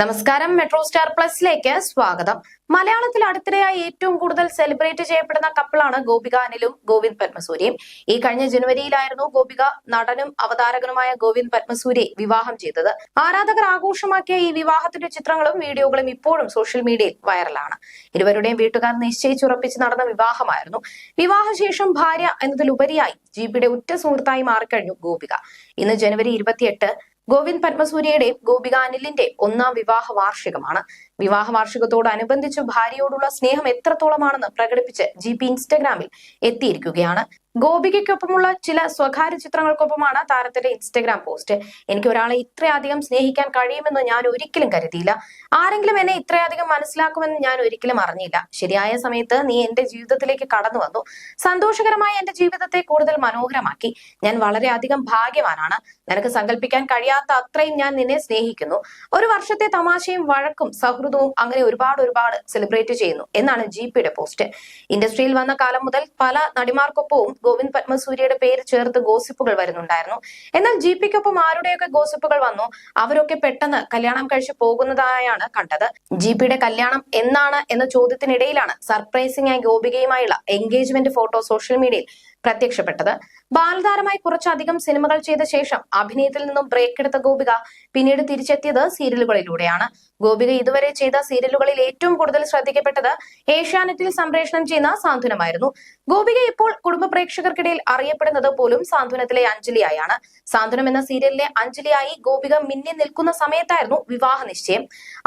നമസ്കാരം metro star പ്ലസിലേക്ക് സ്വാഗതം. മലയാളത്തിൽ അടുത്തിടെയായി ഏറ്റവും കൂടുതൽ സെലിബ്രേറ്റ് ചെയ്യപ്പെടുന്ന കപ്പിളാണ് ഗോപിക അനിലും ഗോവിന്ദ് പത്മസൂര്യയും. ഈ കഴിഞ്ഞ ജനുവരിയിലായിരുന്നു ഗോപിക നടനും അവതാരകനുമായ ഗോവിന്ദ് പത്മസൂരിയെ വിവാഹം ചെയ്തത്. ആരാധകർ ആഘോഷമാക്കിയ ഈ വിവാഹത്തിന്റെ ചിത്രങ്ങളും വീഡിയോകളും ഇപ്പോഴും സോഷ്യൽ മീഡിയയിൽ വൈറലാണ്. ഇരുവരുടെയും വീട്ടുകാർ നിശ്ചയിച്ചുറപ്പിച്ച് നടന്ന വിവാഹമായിരുന്നു. വിവാഹശേഷം ഭാര്യ എന്നതിലുപരിയായി ജിപിയുടെ ഉറ്റ സുഹൃത്തായി മാറിക്കഴിഞ്ഞു ഗോപിക. ഇന്ന് ജനുവരി ഇരുപത്തിയെട്ട് ഗോവിന്ദ് പത്മസൂര്യയുടെയും ഗോപിക അനിലിന്റെ ഒന്നാം വിവാഹ വാർഷികമാണ്. വിവാഹ വാർഷികത്തോടനുബന്ധിച്ച് ഭാര്യയോടുള്ള സ്നേഹം എത്രത്തോളമാണെന്ന് പ്രകടിപ്പിച്ച് ജി പി ഇൻസ്റ്റഗ്രാമിൽ എത്തിയിരിക്കുകയാണ്. ഗോപികയ്ക്കൊപ്പമുള്ള ചില സ്വകാര്യ ചിത്രങ്ങൾക്കൊപ്പമാണ് താരത്തിന്റെ ഇൻസ്റ്റഗ്രാം പോസ്റ്റ്. എനിക്ക് ഒരാളെ ഇത്രയധികം സ്നേഹിക്കാൻ കഴിയുമെന്ന് ഞാൻ ഒരിക്കലും കരുതിയില്ല. ആരെങ്കിലും എന്നെ ഇത്രയധികം മനസ്സിലാക്കുമെന്ന് ഞാൻ ഒരിക്കലും അറിഞ്ഞില്ല. ശരിയായ സമയത്ത് നീ എന്റെ ജീവിതത്തിലേക്ക് കടന്നു വന്നു. സന്തോഷകരമായ എന്റെ ജീവിതത്തെ കൂടുതൽ മനോഹരമാക്കി. ഞാൻ വളരെയധികം ഭാഗ്യവാനാണ്. നിനക്ക് സങ്കല്പിക്കാൻ കഴിയാത്ത അത്രയും ഞാൻ നിന്നെ സ്നേഹിക്കുന്നു. ഒരു വർഷത്തെ തമാശയും വഴക്കും സൗഹൃദവും അങ്ങനെ ഒരുപാട് ഒരുപാട് സെലിബ്രേറ്റ് ചെയ്യുന്നു. എന്നാണ് ജി പോസ്റ്റ്. ഇൻഡസ്ട്രിയിൽ വന്ന കാലം മുതൽ പല നടിമാർക്കൊപ്പവും ഗോവിന്ദ് പത്മസൂര്യയുടെ പേര് ചേർത്ത് ഗോസിപ്പുകൾ വരുന്നുണ്ടായിരുന്നു. എന്നാൽ ജി പിക്കൊപ്പം ആരുടെയൊക്കെ ഗോസിപ്പുകൾ വന്നു? അവരൊക്കെ പെട്ടെന്ന് കല്യാണം കഴിച്ച് പോകുന്നതായാണ് കണ്ടത്. ജി പിയുടെ കല്യാണം എന്നാണ് എന്ന ചോദ്യത്തിനിടയിലാണ് സർപ്രൈസിംഗ് ആയി ഗോപികയുമായുള്ള എൻഗേജ്മെന്റ് ഫോട്ടോ സോഷ്യൽ മീഡിയയിൽ പ്രത്യക്ഷപ്പെട്ടത്. ബാലതാരമായി കുറച്ചധികം സിനിമകൾ ചെയ്ത ശേഷം അഭിനയത്തിൽ നിന്നും ബ്രേക്ക് എടുത്ത ഗോപിക പിന്നീട് തിരിച്ചെത്തിയത് സീരിയലുകളിലൂടെയാണ്. ഗോപിക ഇതുവരെ ചെയ്ത സീരിയലുകളിൽ ഏറ്റവും കൂടുതൽ ശ്രദ്ധിക്കപ്പെട്ടത് ഏഷ്യാനെറ്റിൽ സംപ്രേഷണം ചെയ്യുന്ന സാന്ത്വനമായിരുന്നു. ഗോപിക ഇപ്പോൾ കുടുംബ പ്രേക്ഷകർക്കിടയിൽ അറിയപ്പെടുന്നത് പോലും സാന്ത്വനത്തിലെ അഞ്ജലിയായാണ്. സാന്ത്വനം എന്ന സീരിയലിലെ അഞ്ജലിയായി ഗോപിക മിന്നി നിൽക്കുന്ന സമയത്തായിരുന്നു വിവാഹ നിശ്ചയം.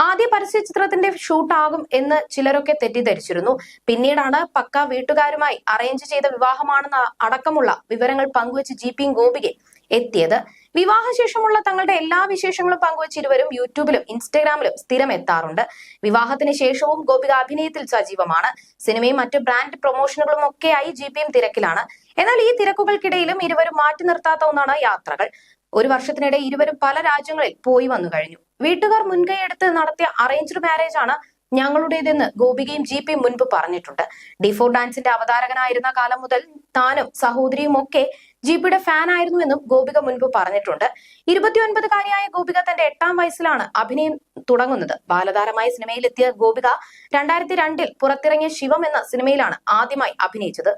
ആദ്യ പരസ്യ ചിത്രത്തിന്റെ ഷൂട്ടാകും എന്ന് ചിലരൊക്കെ തെറ്റിദ്ധരിച്ചിരുന്നു. പിന്നീടാണ് പക്ക വീട്ടുകാരുമായി അറേഞ്ച് ചെയ്ത വിവാഹമാണെന്ന അടക്കമുള്ള വിവരങ്ങൾ പങ്കുവച്ച് ജി പിയും ഗോപികയും എത്തിയത്. വിവാഹശേഷമുള്ള തങ്ങളുടെ എല്ലാ വിശേഷങ്ങളും പങ്കുവച്ച് ഇരുവരും യൂട്യൂബിലും ഇൻസ്റ്റഗ്രാമിലും സ്ഥിരം എത്താറുണ്ട്. വിവാഹത്തിന് ശേഷവും ഗോപിക അഭിനയത്തിൽ സജീവമാണ്. സിനിമയും മറ്റ് ബ്രാൻഡ് പ്രൊമോഷനുകളും ഒക്കെയായി ജി പിയും തിരക്കിലാണ്. എന്നാൽ ഈ തിരക്കുകൾക്കിടയിലും ഇരുവരും മാറ്റി നിർത്താത്ത ഒന്നാണ് യാത്രകൾ. ഒരു വർഷത്തിനിടെ ഇരുവരും പല രാജ്യങ്ങളിൽ പോയി വന്നു കഴിഞ്ഞു. വീട്ടുകാർ മുൻകൈയെടുത്ത് നടത്തിയ അറേഞ്ച്ഡ് മാരേജ് ആണ് ഞങ്ങളുടേതെന്ന് ഗോപികയും ജി പി മുൻപ് പറഞ്ഞിട്ടുണ്ട്. ഡിഫോർ ഡാൻസിന്റെ അവതാരകനായിരുന്ന കാലം മുതൽ താനും സഹോദരിയും ഒക്കെ ജി പിയുടെ ഫാൻ ആയിരുന്നുവെന്നും ഗോപിക മുൻപ് പറഞ്ഞിട്ടുണ്ട്. ഇരുപത്തിയൊൻപതുകാരിയായ ഗോപിക തന്റെ എട്ടാം വയസ്സിലാണ് അഭിനയം തുടങ്ങുന്നത്. ബാലതാരമായി സിനിമയിലെത്തിയ ഗോപിക രണ്ടായിരത്തി രണ്ടിൽ പുറത്തിറങ്ങിയ ശിവം എന്ന സിനിമയിലാണ് ആദ്യമായി അഭിനയിച്ചത്.